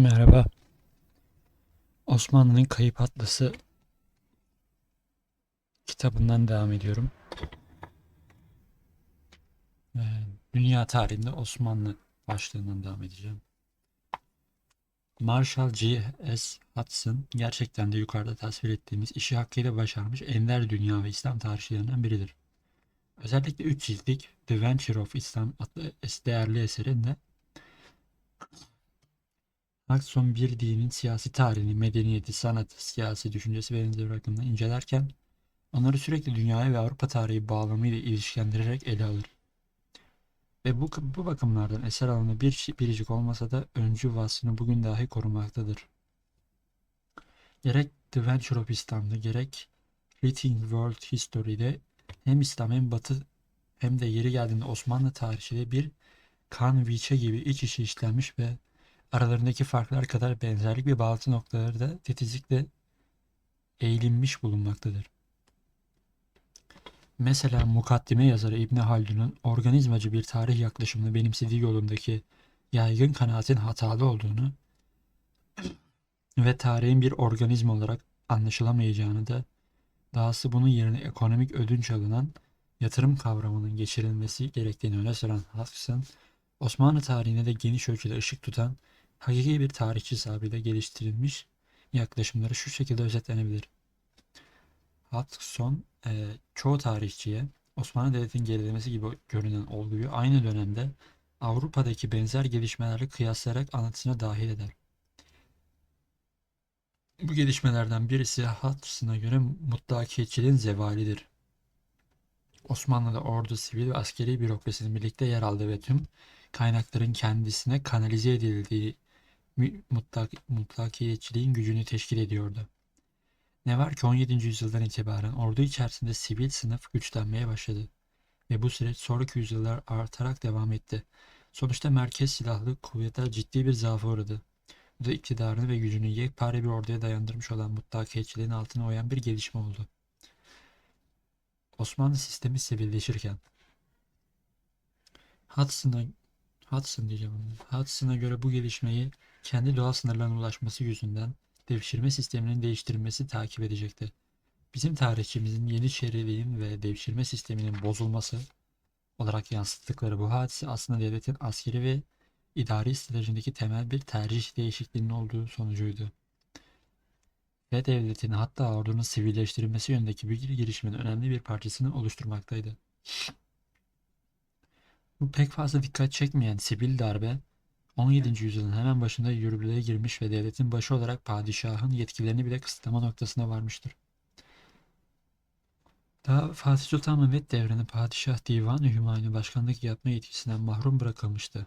Merhaba. Osmanlı'nın Kayıp Atlası kitabından devam ediyorum. Ee, Dünya tarihinde Osmanlı başlığından devam edeceğim. Marshall G. S. Hudson gerçekten de yukarıda tasvir ettiğimiz işi hakkıyla başarmış ender dünya ve İslam tarihçilerinden biridir. Özellikle 3 ciltlik The Venture of Islam adlı değerli eserinde Hudson bir dinin siyasi tarihini, medeniyeti, sanatı, siyasi düşüncesi ve benzeri bakımından incelerken onları sürekli dünyaya ve Avrupa tarihi bağlamıyla ilişkilendirerek ele alır. Ve bu, bu bakımlardan eser alanı bir biricik olmasa da öncü vasfını bugün dahi korumaktadır. Gerek The Venture of İslam'da gerek Writing World History'de hem İslam hem Batı hem de yeri geldiğinde Osmanlı tarihçiliği bir kan viçe gibi iç içe işlenmiş ve aralarındaki farklar kadar benzerlik ve bağlantı noktaları da titizlikle eğilinmiş bulunmaktadır. Mesela mukaddime yazarı İbn Haldun'un organizmacı bir tarih yaklaşımını benimsediği yolundaki yaygın kanaatin hatalı olduğunu ve tarihin bir organizma olarak anlaşılamayacağını da dahası bunun yerine ekonomik ödünç alınan yatırım kavramının geçirilmesi gerektiğini öne süren Hudson, Osmanlı tarihine de geniş ölçüde ışık tutan hakiki bir tarihçi sahibiyle geliştirilmiş yaklaşımları şu şekilde özetlenebilir. Hudson e, çoğu tarihçiye Osmanlı Devleti'nin gerilemesi gibi görünen olguyu aynı dönemde Avrupa'daki benzer gelişmelerle kıyaslayarak anlatısına dahil eder. Bu gelişmelerden birisi Hudson'a göre mutlakiyetçiliğin zevalidir. Osmanlı'da ordu, sivil ve askeri bürokrasinin birlikte yer aldığı ve tüm kaynakların kendisine kanalize edildiği mutlak, mutlakiyetçiliğin gücünü teşkil ediyordu. Ne var ki 17. yüzyıldan itibaren ordu içerisinde sivil sınıf güçlenmeye başladı ve bu süreç sonraki yüzyıllar artarak devam etti. Sonuçta merkez silahlı kuvvetler ciddi bir zaafa uğradı. Bu da iktidarını ve gücünü yekpare bir orduya dayandırmış olan mutlakiyetçiliğin altına oyan bir gelişme oldu. Osmanlı sistemi sivilleşirken Hudson'a Hudson diyeceğim. Hudson'a göre bu gelişmeyi kendi doğal sınırlarına ulaşması yüzünden devşirme sisteminin değiştirilmesi takip edecekti. Bizim tarihçimizin Yeniçeriliğin ve devşirme sisteminin bozulması olarak yansıttıkları bu hadise aslında devletin askeri ve idari stratejindeki temel bir tercih değişikliğinin olduğu sonucuydu. Ve devletin hatta ordunun sivilleştirilmesi yönündeki bir girişimin önemli bir parçasını oluşturmaktaydı. Bu pek fazla dikkat çekmeyen sivil darbe 17. yüzyılın hemen başında yürürlüğe girmiş ve devletin başı olarak padişahın yetkilerini bile kısıtlama noktasına varmıştır. Daha Fatih Sultan Mehmet devrinde padişah Divan-ı Hümayun'u başkanlık yapma yetkisinden mahrum bırakılmıştı.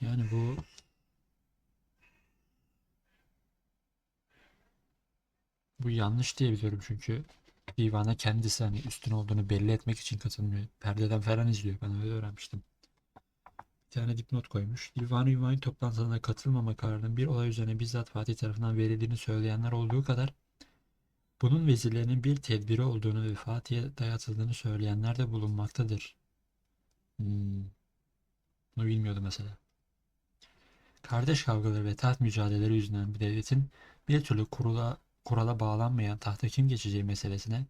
Yani bu bu yanlış diye biliyorum çünkü divana kendisi hani üstün olduğunu belli etmek için katılmıyor. Perdeden falan izliyor. Ben öyle öğrenmiştim. Bir tane dipnot koymuş. Divan-ı Hümayun toplantılarına katılmama kararının bir olay üzerine bizzat Fatih tarafından verildiğini söyleyenler olduğu kadar bunun vezirlerinin bir tedbiri olduğunu ve Fatih'e dayatıldığını söyleyenler de bulunmaktadır. Hmm. Bunu bilmiyordum mesela. Kardeş kavgaları ve taht mücadeleleri yüzünden bir devletin bir türlü kurula, kurala bağlanmayan tahta kim geçeceği meselesine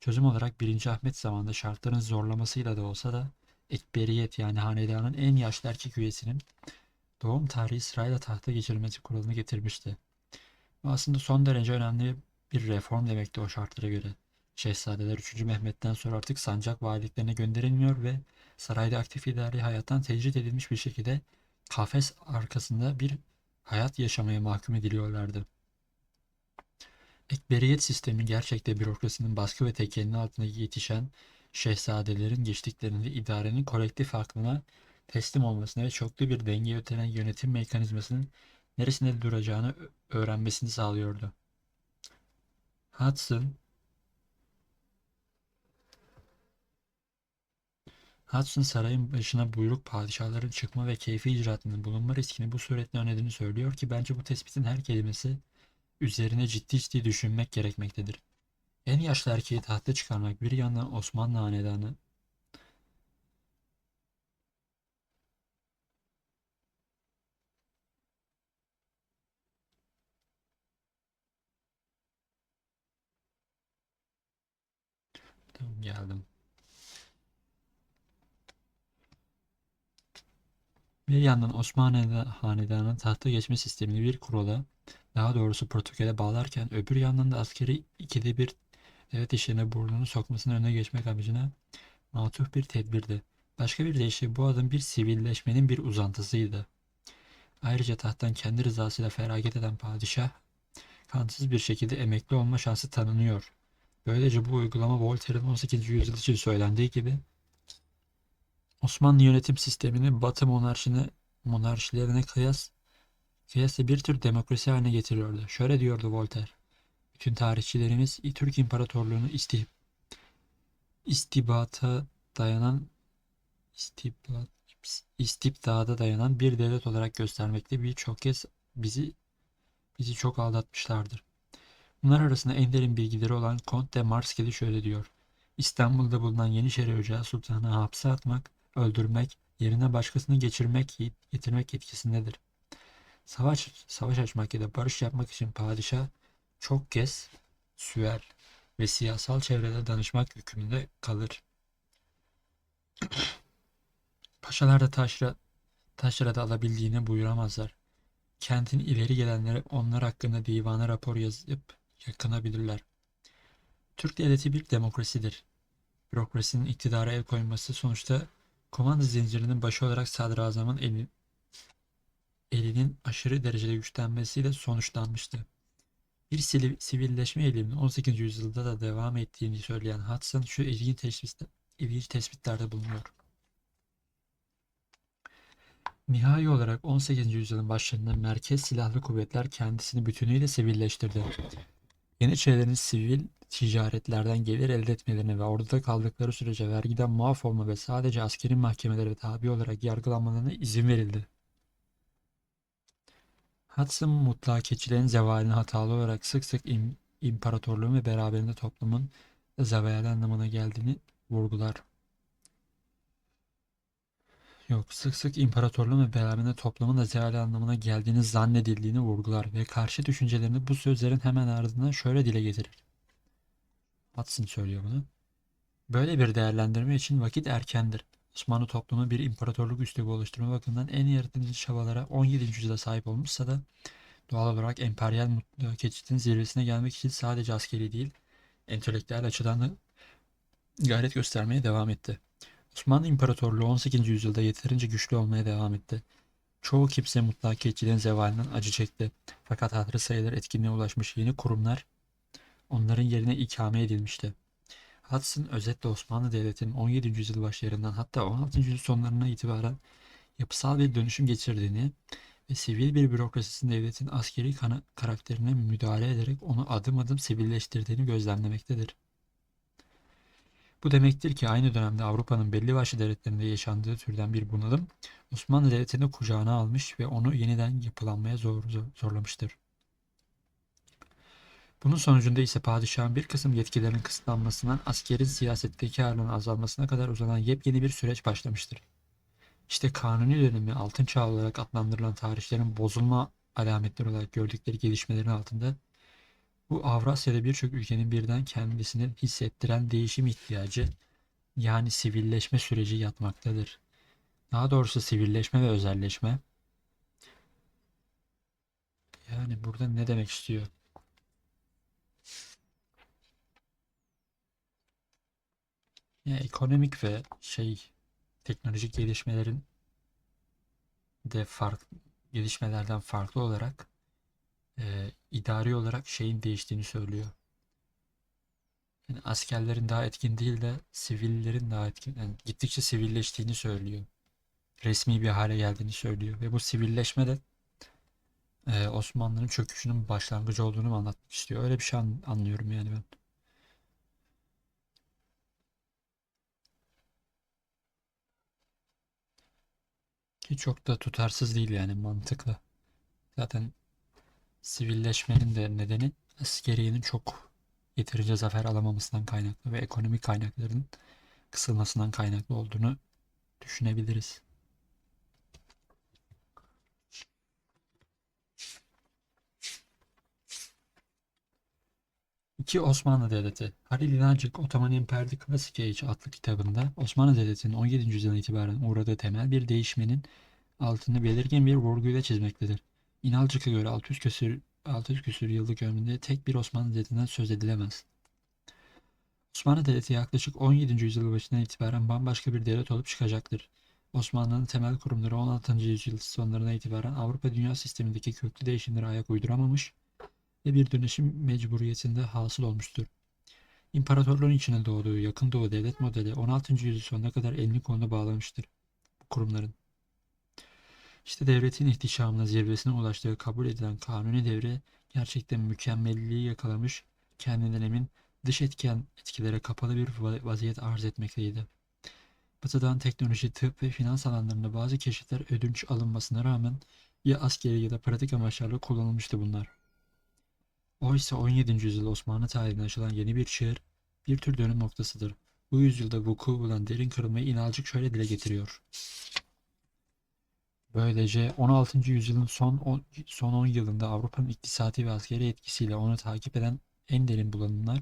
çözüm olarak 1. Ahmet zamanında şartların zorlamasıyla da olsa da ekberiyet yani hanedanın en yaşlı erkek üyesinin doğum tarihi sırayla tahta geçirilmesi kuralını getirmişti. Bu aslında son derece önemli bir reform demekti o şartlara göre. Şehzadeler 3. Mehmet'ten sonra artık sancak valiliklerine gönderilmiyor ve sarayda aktif idari hayattan tecrit edilmiş bir şekilde kafes arkasında bir hayat yaşamaya mahkum ediliyorlardı. Ekberiyet sistemi gerçekte bürokrasinin baskı ve tekelinin altında yetişen şehzadelerin geçtiklerinde idarenin kolektif aklına teslim olmasına ve çoklu bir denge ötelen yönetim mekanizmasının neresinde duracağını öğrenmesini sağlıyordu. Hudson Hudson sarayın başına buyruk padişahların çıkma ve keyfi icraatının bulunma riskini bu suretle önlediğini söylüyor ki bence bu tespitin her kelimesi üzerine ciddi ciddi düşünmek gerekmektedir. En yaşlı erkeği tahta çıkarmak bir yandan Osmanlı hanedanı geldim. Bir yandan Osmanlı hanedanının tahta geçme sistemini bir kurala daha doğrusu protokole bağlarken öbür yandan da askeri ikide bir devlet işlerine burnunu sokmasının önüne geçmek amacına matuf bir tedbirdi. Başka bir deyişle bu adım bir sivilleşmenin bir uzantısıydı. Ayrıca tahttan kendi rızasıyla feragat eden padişah, kansız bir şekilde emekli olma şansı tanınıyor. Böylece bu uygulama Voltaire'in 18. yüzyıl için söylendiği gibi Osmanlı yönetim sistemini Batı monarşine, monarşilerine kıyas kıyasla bir tür demokrasi haline getiriyordu. Şöyle diyordu Voltaire. Bütün tarihçilerimiz Türk İmparatorluğu'nu istih istibata dayanan istibdat istibdada dayanan bir devlet olarak göstermekte birçok kez bizi bizi çok aldatmışlardır. Bunlar arasında en derin bilgileri olan Comte de Marskeli şöyle diyor. İstanbul'da bulunan Yeniçeri Ocağı Sultan'ı hapse atmak, öldürmek, yerine başkasını geçirmek, getirmek yetkisindedir. Savaş, savaş açmak ya da barış yapmak için padişah çok kez süer ve siyasal çevrede danışmak hükmünde kalır. Paşalar da taşra, taşrada alabildiğini buyuramazlar. Kentin ileri gelenleri onlar hakkında divana rapor yazıp yakınabilirler. Türk devleti bir demokrasidir. Bürokrasinin iktidara el koyması sonuçta komanda zincirinin başı olarak sadrazamın eli, elinin aşırı derecede güçlenmesiyle sonuçlanmıştı. Bir sivilleşme eğiliminin 18. yüzyılda da devam ettiğini söyleyen Hudson şu ilginç, tespit, ilginç tespitlerde bulunuyor. Nihai olarak 18. yüzyılın başlarında merkez silahlı kuvvetler kendisini bütünüyle sivilleştirdi. Yeniçerilerin sivil ticaretlerden gelir elde etmelerine ve orada kaldıkları sürece vergiden muaf olma ve sadece askeri mahkemelere tabi olarak yargılanmalarına izin verildi. Hudson mutlakiyetçilerin zevalini hatalı olarak sık sık im imparatorluğun ve beraberinde toplumun zevali anlamına geldiğini vurgular. Yok, sık sık imparatorluğun ve beraberinde toplumun da zevali anlamına geldiğini zannedildiğini vurgular ve karşı düşüncelerini bu sözlerin hemen ardından şöyle dile getirir. Hudson söylüyor bunu. Böyle bir değerlendirme için vakit erkendir. Osmanlı toplumu bir imparatorluk üslubu oluşturma bakımından en yaratıcı çabalara 17. yüzyılda sahip olmuşsa da doğal olarak emperyal mutluluk zirvesine gelmek için sadece askeri değil, entelektüel açıdan da gayret göstermeye devam etti. Osmanlı İmparatorluğu 18. yüzyılda yeterince güçlü olmaya devam etti. Çoğu kimse mutlakiyetçiliğin zevalinden acı çekti. Fakat hatırı sayılır etkinliğe ulaşmış yeni kurumlar onların yerine ikame edilmişti. Hudson özetle Osmanlı Devleti'nin 17. yüzyıl başlarından hatta 16. yüzyıl sonlarına itibaren yapısal bir dönüşüm geçirdiğini ve sivil bir bürokrasisinin devletin askeri karakterine müdahale ederek onu adım adım sivilleştirdiğini gözlemlemektedir. Bu demektir ki aynı dönemde Avrupa'nın belli başlı devletlerinde yaşandığı türden bir bunalım Osmanlı Devleti'ni kucağına almış ve onu yeniden yapılanmaya zor, zor, zorlamıştır. Bunun sonucunda ise padişahın bir kısım yetkilerinin kısıtlanmasından askerin siyasetteki ağırlığının azalmasına kadar uzanan yepyeni bir süreç başlamıştır. İşte Kanuni dönemi altın çağ olarak adlandırılan tarihlerin bozulma alametleri olarak gördükleri gelişmelerin altında bu Avrasya'da birçok ülkenin birden kendisini hissettiren değişim ihtiyacı yani sivilleşme süreci yatmaktadır. Daha doğrusu sivilleşme ve özelleşme. Yani burada ne demek istiyor? Yani ekonomik ve şey teknolojik gelişmelerin de fark gelişmelerden farklı olarak e, idari olarak şeyin değiştiğini söylüyor. Yani askerlerin daha etkin değil de sivillerin daha etkin, yani gittikçe sivilleştiğini söylüyor. Resmi bir hale geldiğini söylüyor ve bu sivilleşme de e, Osmanlı'nın çöküşünün başlangıcı olduğunu anlatmak istiyor. Öyle bir şey an, anlıyorum yani ben. Ki çok da tutarsız değil yani mantıklı. Zaten sivilleşmenin de nedeni askeriyenin çok yeterince zafer alamamasından kaynaklı ve ekonomik kaynakların kısılmasından kaynaklı olduğunu düşünebiliriz. 2. Osmanlı Devleti Halil İnalcık Otoman Emperdi Klasik Age adlı kitabında Osmanlı Devleti'nin 17. yüzyıldan itibaren uğradığı temel bir değişmenin altını belirgin bir vurguyla çizmektedir. İnalcık'a göre 600 küsür, 600 küsür yıllık ömründe tek bir Osmanlı Devleti'nden söz edilemez. Osmanlı Devleti yaklaşık 17. yüzyıl başından itibaren bambaşka bir devlet olup çıkacaktır. Osmanlı'nın temel kurumları 16. yüzyıl sonlarına itibaren Avrupa dünya sistemindeki köklü değişimlere ayak uyduramamış ve bir dönüşüm mecburiyetinde hasıl olmuştur. İmparatorluğun içine doğduğu yakın doğu devlet modeli 16. yüzyıl sonuna kadar elini kolunu bağlamıştır bu kurumların. İşte devletin ihtişamına zirvesine ulaştığı kabul edilen kanuni devre gerçekten mükemmelliliği yakalamış, kendinden emin, dış etken etkilere kapalı bir va- vaziyet arz etmekteydi. Batı'dan teknoloji, tıp ve finans alanlarında bazı keşifler ödünç alınmasına rağmen ya askeri ya da pratik amaçlarla kullanılmıştı bunlar. Oysa 17. yüzyıl Osmanlı tarihinde açılan yeni bir çığır, bir tür dönüm noktasıdır. Bu yüzyılda vuku bulan derin kırılmayı İnalcık şöyle dile getiriyor. Böylece 16. yüzyılın son 10, son 10 yılında Avrupa'nın iktisadi ve askeri etkisiyle onu takip eden en derin bulanımlar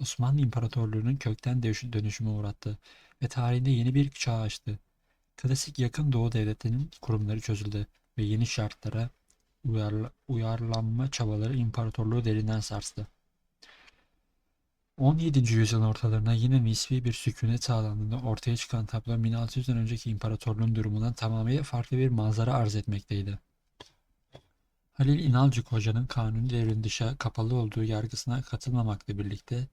Osmanlı İmparatorluğu'nun kökten dönüş- dönüşüme uğrattı ve tarihinde yeni bir çağ açtı. Klasik yakın doğu devletlerinin kurumları çözüldü ve yeni şartlara uyarla- uyarlanma çabaları imparatorluğu derinden sarstı. 17. yüzyılın ortalarına yine nispi bir sükunet sağlandığında ortaya çıkan tablo 1600'den önceki imparatorluğun durumundan tamamıyla farklı bir manzara arz etmekteydi. Halil İnalcık Hoca'nın kanuni devrin dışa kapalı olduğu yargısına katılmamakla birlikte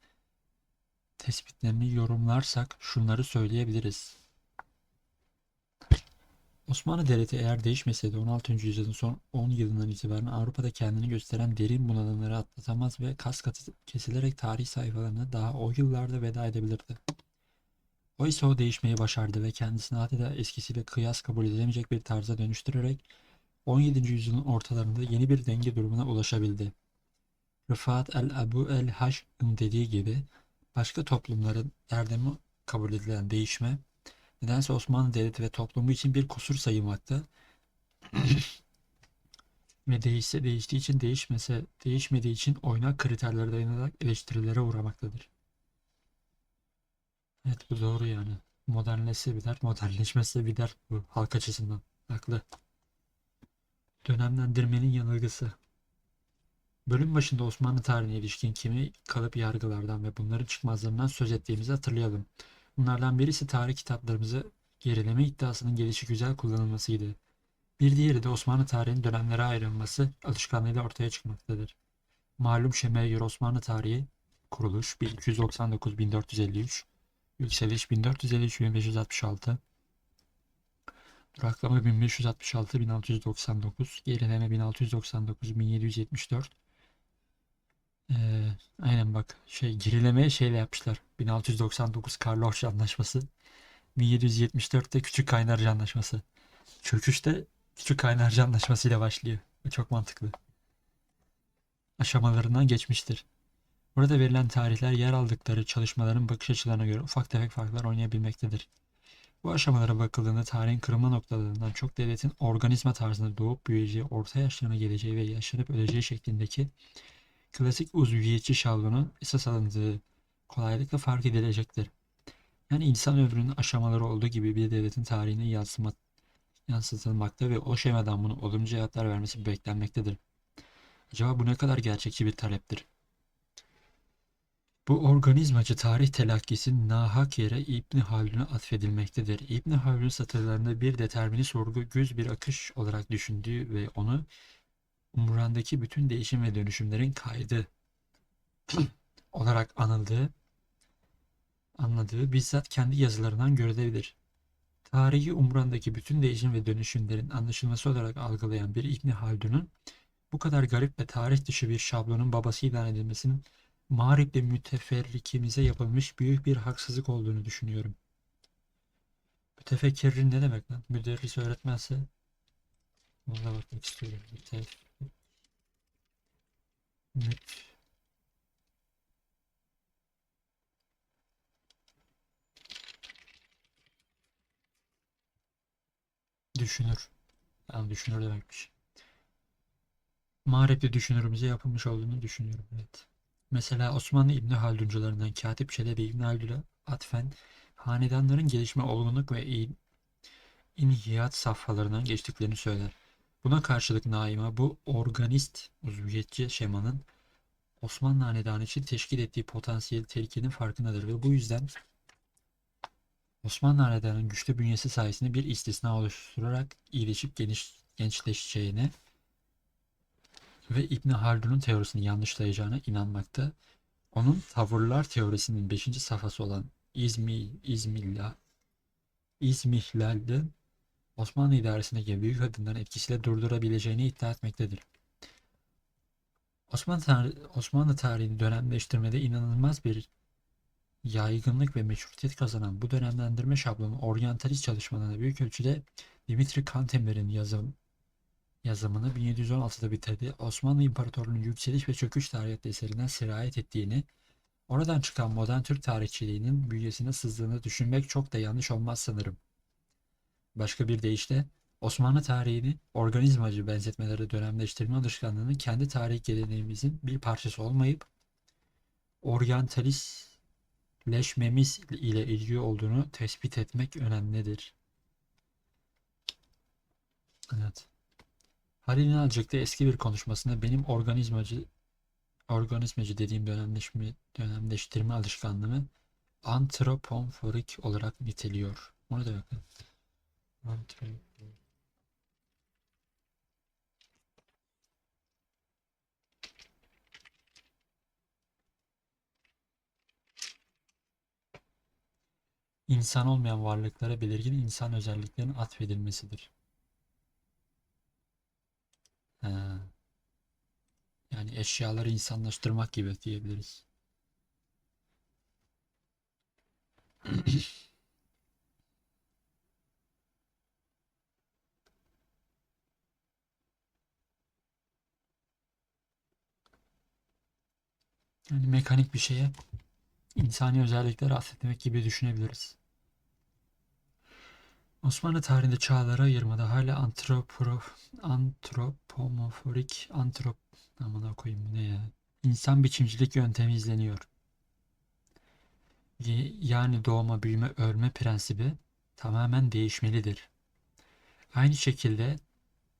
tespitlerini yorumlarsak şunları söyleyebiliriz. Osmanlı Devleti eğer değişmeseydi 16. yüzyılın son 10 yılından itibaren Avrupa'da kendini gösteren derin bunalımları atlatamaz ve kas katı kesilerek tarih sayfalarına daha o yıllarda veda edebilirdi. Oysa o değişmeyi başardı ve kendisini adeta eskisiyle kıyas kabul edilemeyecek bir tarza dönüştürerek 17. yüzyılın ortalarında yeni bir denge durumuna ulaşabildi. Rıfat el-Abu el-Haş'ın dediği gibi başka toplumların erdemi kabul edilen değişme nedense Osmanlı Devleti ve toplumu için bir kusur sayılmakta ve değişse değiştiği için değişmese değişmediği için oynak kriterlere dayanarak eleştirilere uğramaktadır. Evet bu doğru yani. Modernleşse bir dert, modernleşmezse bir dert bu halk açısından. Haklı. Dönemlendirmenin yanılgısı. Bölüm başında Osmanlı tarihine ilişkin kimi kalıp yargılardan ve bunların çıkmazlarından söz ettiğimizi hatırlayalım. Bunlardan birisi tarih kitaplarımızı gerileme iddiasının gelişi güzel kullanılmasıydı. Bir diğeri de Osmanlı tarihinin dönemlere ayrılması alışkanlığıyla ortaya çıkmaktadır. Malum şemaya göre Osmanlı tarihi kuruluş 1299-1453, yükseliş 1453-1566, duraklama 1566-1699, gerileme 1699-1774, ee, aynen bak şey gerilemeye şeyle yapmışlar. 1699 Karlofça Anlaşması. 1774'te Küçük Kaynarca Anlaşması. Çöküş de Küçük Kaynarca Anlaşması ile başlıyor. Çok mantıklı. Aşamalarından geçmiştir. Burada verilen tarihler yer aldıkları çalışmaların bakış açılarına göre ufak tefek farklar oynayabilmektedir. Bu aşamalara bakıldığında tarihin kırılma noktalarından çok devletin organizma tarzında doğup büyüyeceği, orta yaşlarına geleceği ve yaşlanıp öleceği şeklindeki klasik uzviyetçi şablonu esas alındığı kolaylıkla fark edilecektir. Yani insan ömrünün aşamaları olduğu gibi bir devletin tarihine yansıma, yansıtılmakta ve o şemadan bunu olumlu cevaplar vermesi beklenmektedir. Acaba bu ne kadar gerçekçi bir taleptir? Bu organizmacı tarih telakkisi nahak yere İbni Haldun'a atfedilmektedir. İbni Haldun satırlarında bir determinist sorgu güz bir akış olarak düşündüğü ve onu umurandaki bütün değişim ve dönüşümlerin kaydı olarak anıldığı, anladığı bizzat kendi yazılarından görülebilir. Tarihi umrandaki bütün değişim ve dönüşümlerin anlaşılması olarak algılayan bir İbni Haldun'un bu kadar garip ve tarih dışı bir şablonun babası ilan edilmesinin mağriple müteferrikimize yapılmış büyük bir haksızlık olduğunu düşünüyorum. Mütefekkirin ne demek lan? Müderris öğretmense ona bakmak istiyorum. Mütef Müt Düşünür. Yani düşünür demekmiş. Mağripli düşünürümüze yapılmış olduğunu düşünüyorum. Evet. Mesela Osmanlı İbni Halduncularından Katip Çelebi İbni Haldun'a atfen hanedanların gelişme, olgunluk ve in, inhiyat safhalarından geçtiklerini söyler. Buna karşılık Naima bu organist uzviyetçi şemanın Osmanlı Hanedanı için teşkil ettiği potansiyel tehlikenin farkındadır ve bu yüzden Osmanlı Hanedanı'nın güçlü bünyesi sayesinde bir istisna oluşturarak iyileşip geniş, gençleşeceğine ve İbn Haldun'un teorisini yanlışlayacağına inanmakta. Onun tavırlar teorisinin 5. safhası olan İzmi, İzmilla, İzmihlal'de Osmanlı idaresindeki büyük adımların etkisiyle durdurabileceğini iddia etmektedir. Osmanlı, tarih, Osmanlı tarihini dönemleştirmede inanılmaz bir yaygınlık ve meşrutiyet kazanan bu dönemlendirme şablonu oryantalist çalışmalarına büyük ölçüde Dimitri Kantemir'in yazım, yazımını 1716'da bitirdi. Osmanlı İmparatorluğu'nun yükseliş ve çöküş tarihi eserinden sirayet ettiğini, oradan çıkan modern Türk tarihçiliğinin bünyesine sızdığını düşünmek çok da yanlış olmaz sanırım. Başka bir deyişle Osmanlı tarihini organizmacı benzetmelere dönemleştirme alışkanlığının kendi tarih geleneğimizin bir parçası olmayıp oryantalistleşmemiz ile ilgili olduğunu tespit etmek önemlidir. Evet. Halil İnalcık'ta eski bir konuşmasında benim organizmacı organizmacı dediğim dönemleşme, dönemleştirme alışkanlığımı antropomorfik olarak niteliyor. Onu da bakın. İnsan olmayan varlıklara belirgin insan özelliklerinin atfedilmesidir. Ha. Yani eşyaları insanlaştırmak gibi diyebiliriz. Yani mekanik bir şeye insani özellikler atfetmek gibi düşünebiliriz. Osmanlı tarihinde çağlara ayırmada hala antropro, antropomorfik antrop amına koyayım ne ya? İnsan biçimcilik yöntemi izleniyor. Yani doğma, büyüme, ölme prensibi tamamen değişmelidir. Aynı şekilde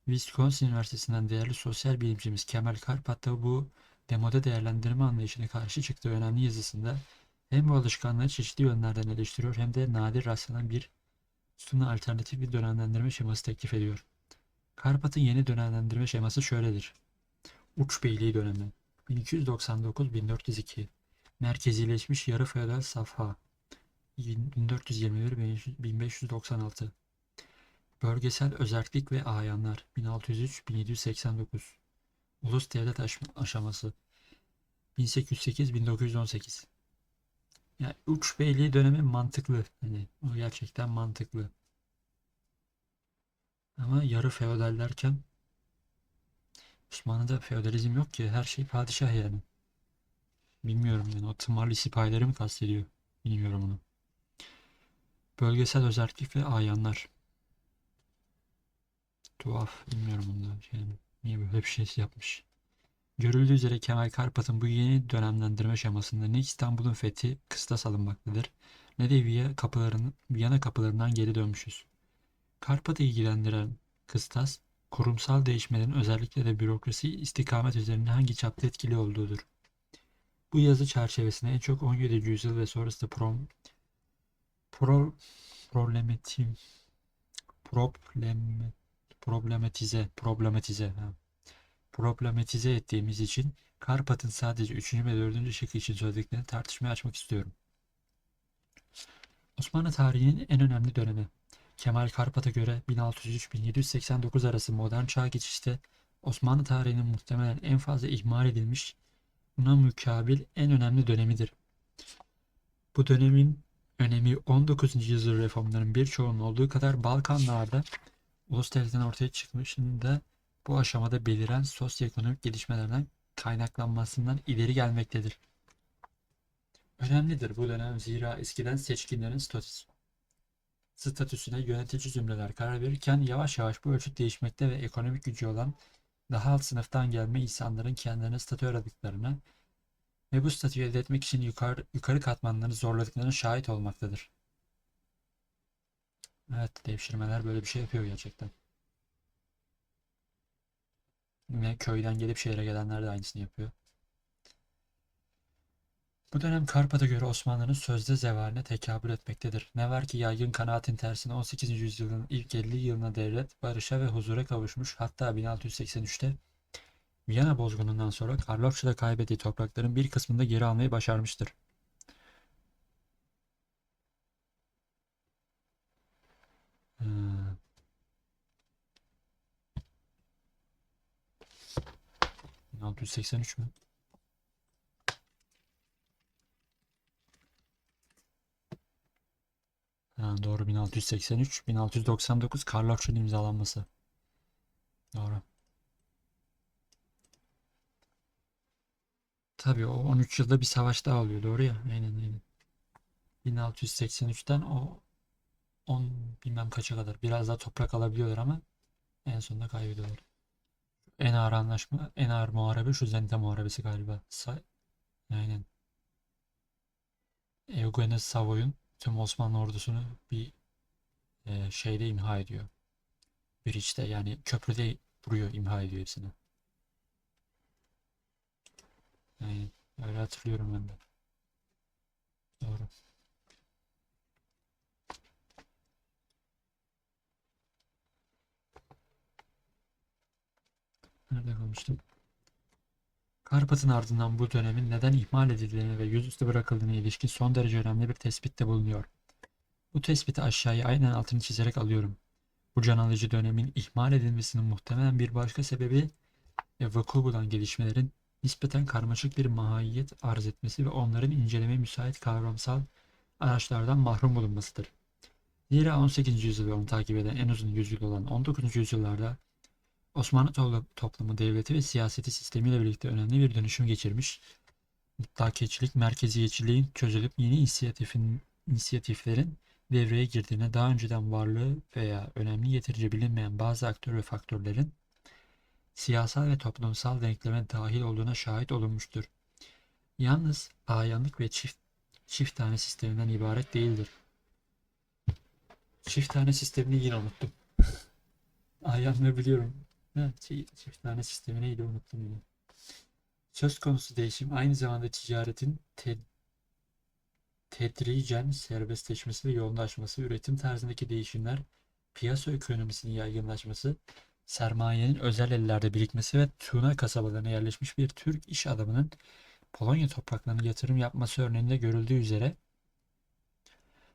Wisconsin Üniversitesi'nden değerli sosyal bilimcimiz Kemal Karpat da bu demode değerlendirme anlayışına karşı çıktığı önemli yazısında hem bu alışkanlığı çeşitli yönlerden eleştiriyor hem de nadir rastlanan bir üstüne alternatif bir dönemlendirme şeması teklif ediyor. Karpat'ın yeni dönemlendirme şeması şöyledir. Uç Beyliği dönemi 1299-1402 Merkezileşmiş yarı feodal safha 1421-1596 Bölgesel özellik ve ayanlar 1603-1789 Ulus devlet aşaması 1808-1918 yani uç beyliği dönemi mantıklı. Hani o gerçekten mantıklı. Ama yarı feodal derken Osmanlı'da feodalizm yok ki. Her şey padişah yani. Bilmiyorum yani. O tımarlı sipahileri mi kastediyor? Bilmiyorum onu. Bölgesel özellik ve ayanlar. Tuhaf. Bilmiyorum. Yani niye bir şey yapmış. Görüldüğü üzere Kemal Karpat'ın bu yeni dönemlendirme şemasında ne İstanbul'un fethi kıstas alınmaktadır ne de Viyana, kapılarının, Viyana kapılarından geri dönmüşüz. Karpat'ı ilgilendiren kıstas, kurumsal değişmelerin özellikle de bürokrasi istikamet üzerinde hangi çapta etkili olduğudur. Bu yazı çerçevesinde en çok 17. yüzyıl ve sonrasında prom, pro, problematim, problem, problematize, problematize, ha problematize ettiğimiz için Karpat'ın sadece 3. ve 4. şıkkı için söylediklerini tartışmaya açmak istiyorum. Osmanlı tarihinin en önemli dönemi. Kemal Karpat'a göre 1603-1789 arası modern çağ geçişte Osmanlı tarihinin muhtemelen en fazla ihmal edilmiş, buna mukabil en önemli dönemidir. Bu dönemin önemi 19. yüzyıl reformlarının birçoğunun olduğu kadar Balkanlarda ulus devletin ortaya çıkmışında bu aşamada beliren sosyoekonomik gelişmelerden kaynaklanmasından ileri gelmektedir. Önemlidir bu dönem zira eskiden seçkinlerin statüsü, statüsüne yönetici zümreler karar verirken yavaş yavaş bu ölçüt değişmekte ve ekonomik gücü olan daha alt sınıftan gelme insanların kendilerine statü aradıklarını ve bu statüyü elde etmek için yukarı, yukarı katmanları zorladıklarına şahit olmaktadır. Evet, devşirmeler böyle bir şey yapıyor gerçekten. Yine köyden gelip şehre gelenler de aynısını yapıyor. Bu dönem Karpat'a göre Osmanlı'nın sözde zevaline tekabül etmektedir. Ne var ki yaygın kanaatin tersine 18. yüzyılın ilk 50 yılına devlet barışa ve huzura kavuşmuş. Hatta 1683'te Viyana bozgunundan sonra Karlofça'da kaybettiği toprakların bir kısmını da geri almayı başarmıştır. ...1683 mü? Ha, doğru 1683, 1699 Karlofça'nın imzalanması. Doğru. Tabii o 13 yılda bir savaş daha oluyor doğru ya. Aynen aynen. 1683'ten o 10 bilmem kaça kadar biraz daha toprak alabiliyorlar ama en sonunda kaybediyorlar. En ağır anlaşma, en ağır muharebe şu Zente Muharebesi galiba. Sa aynen. Eugene Savoy'un tüm Osmanlı ordusunu bir e, şeyde imha ediyor. İşte yani köprüde vuruyor, imha ediyor hepsini. Aynen. Öyle hatırlıyorum ben de. Doğru. Nerede kalmıştım? Karpat'ın ardından bu dönemin neden ihmal edildiğine ve yüzüstü bırakıldığına ilişkin son derece önemli bir tespitte bulunuyor. Bu tespiti aşağıya aynen altını çizerek alıyorum. Bu can alıcı dönemin ihmal edilmesinin muhtemelen bir başka sebebi ve vuku bulan gelişmelerin nispeten karmaşık bir mahiyet arz etmesi ve onların incelemeye müsait kavramsal araçlardan mahrum bulunmasıdır. Zira 18. yüzyıl ve onu takip eden en uzun yüzyıl olan 19. yüzyıllarda Osmanlı to- toplumu devleti ve siyaseti sistemiyle birlikte önemli bir dönüşüm geçirmiş. Mutlakiyetçilik, merkeziyetçiliğin çözülüp yeni inisiyatifin, inisiyatiflerin devreye girdiğine daha önceden varlığı veya önemli yeterince bilinmeyen bazı aktör ve faktörlerin siyasal ve toplumsal denkleme dahil olduğuna şahit olunmuştur. Yalnız ayanlık ve çift çift tane sisteminden ibaret değildir. Çift tane sistemini yine unuttum. Ayanlığı biliyorum. Ha, çi- çift tane sistemi neydi unuttum yine. Söz konusu değişim aynı zamanda ticaretin te- tedricen serbestleşmesi ve yoğunlaşması, üretim tarzındaki değişimler, piyasa ekonomisinin yaygınlaşması, sermayenin özel ellerde birikmesi ve Tuna kasabalarına yerleşmiş bir Türk iş adamının Polonya topraklarına yatırım yapması örneğinde görüldüğü üzere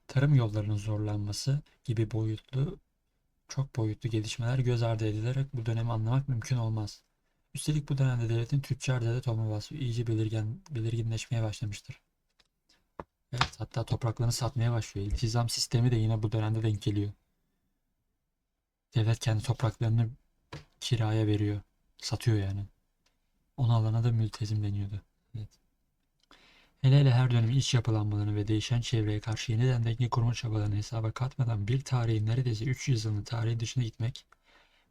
tarım yollarının zorlanması gibi boyutlu çok boyutlu gelişmeler göz ardı edilerek bu dönemi anlamak mümkün olmaz. Üstelik bu dönemde devletin tüccar devlet olma vasfı iyice belirgen, belirginleşmeye başlamıştır. Evet, hatta topraklarını satmaya başlıyor. İltizam sistemi de yine bu dönemde denk geliyor. Devlet kendi topraklarını kiraya veriyor. Satıyor yani. Onu alana da mültezim deniyordu. Evet. Hele hele her dönemin iş yapılanmalarını ve değişen çevreye karşı yeniden denge kurma çabalarını hesaba katmadan bir tarihin neredeyse 300 yılını tarihin dışına gitmek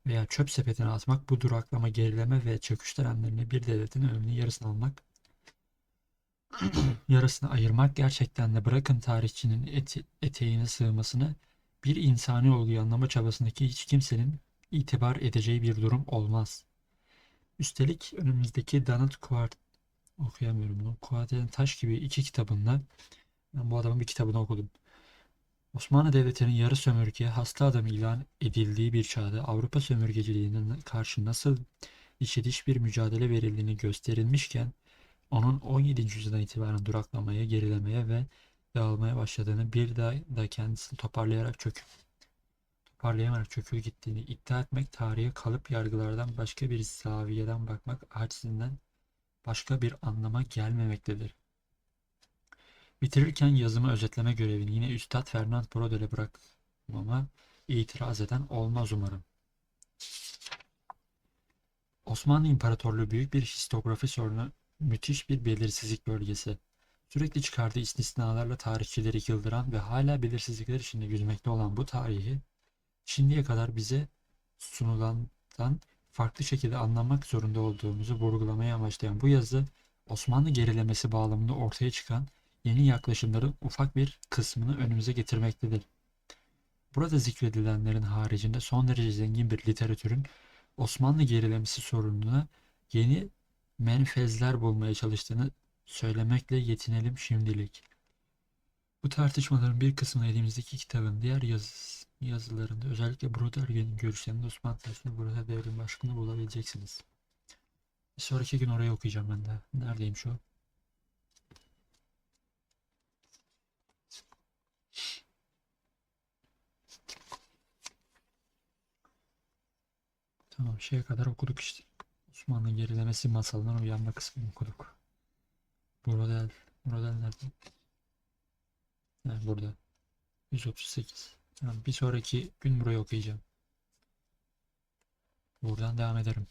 veya çöp sepetine atmak bu duraklama, gerileme ve çöküş dönemlerine bir devletin ömrünün yarısını almak yarısını ayırmak gerçekten de bırakın tarihçinin ete- eteğine sığmasını bir insani olguyu anlama çabasındaki hiç kimsenin itibar edeceği bir durum olmaz. Üstelik önümüzdeki Donald Quart okuyamıyorum bunu. Kuaten Taş gibi iki kitabında ben bu adamın bir kitabını okudum. Osmanlı Devleti'nin yarı sömürge hasta adam ilan edildiği bir çağda Avrupa sömürgeciliğine karşı nasıl dişe diş bir mücadele verildiğini gösterilmişken onun 17. yüzyıldan itibaren duraklamaya, gerilemeye ve dağılmaya başladığını bir daha da kendisini toparlayarak çöküp toparlayamayarak çöküp gittiğini iddia etmek tarihe kalıp yargılardan başka bir zaviyeden bakmak açısından başka bir anlama gelmemektedir. Bitirirken yazımı özetleme görevini yine Üstad Fernand Braudet'e bırakmama itiraz eden olmaz umarım. Osmanlı İmparatorluğu büyük bir histografi sorunu, müthiş bir belirsizlik bölgesi. Sürekli çıkardığı istisnalarla tarihçileri yıldıran ve hala belirsizlikler içinde yüzmekte olan bu tarihi şimdiye kadar bize sunulandan farklı şekilde anlamak zorunda olduğumuzu vurgulamaya amaçlayan bu yazı Osmanlı gerilemesi bağlamında ortaya çıkan yeni yaklaşımların ufak bir kısmını önümüze getirmektedir. Burada zikredilenlerin haricinde son derece zengin bir literatürün Osmanlı gerilemesi sorununa yeni menfezler bulmaya çalıştığını söylemekle yetinelim şimdilik. Bu tartışmaların bir kısmını elimizdeki kitabın diğer yaz, yazılarında özellikle Brodergen'in görüşlerinde Osmanlı tarihinde burada devrim başlığını bulabileceksiniz. Bir sonraki gün orayı okuyacağım ben de. Neredeyim şu? Tamam şeye kadar okuduk işte. Osmanlı gerilemesi masalından uyanma kısmını okuduk. Brodel. Brodel nerede? Ha, burada. 138. Bir sonraki gün burayı okuyacağım. Buradan devam ederim.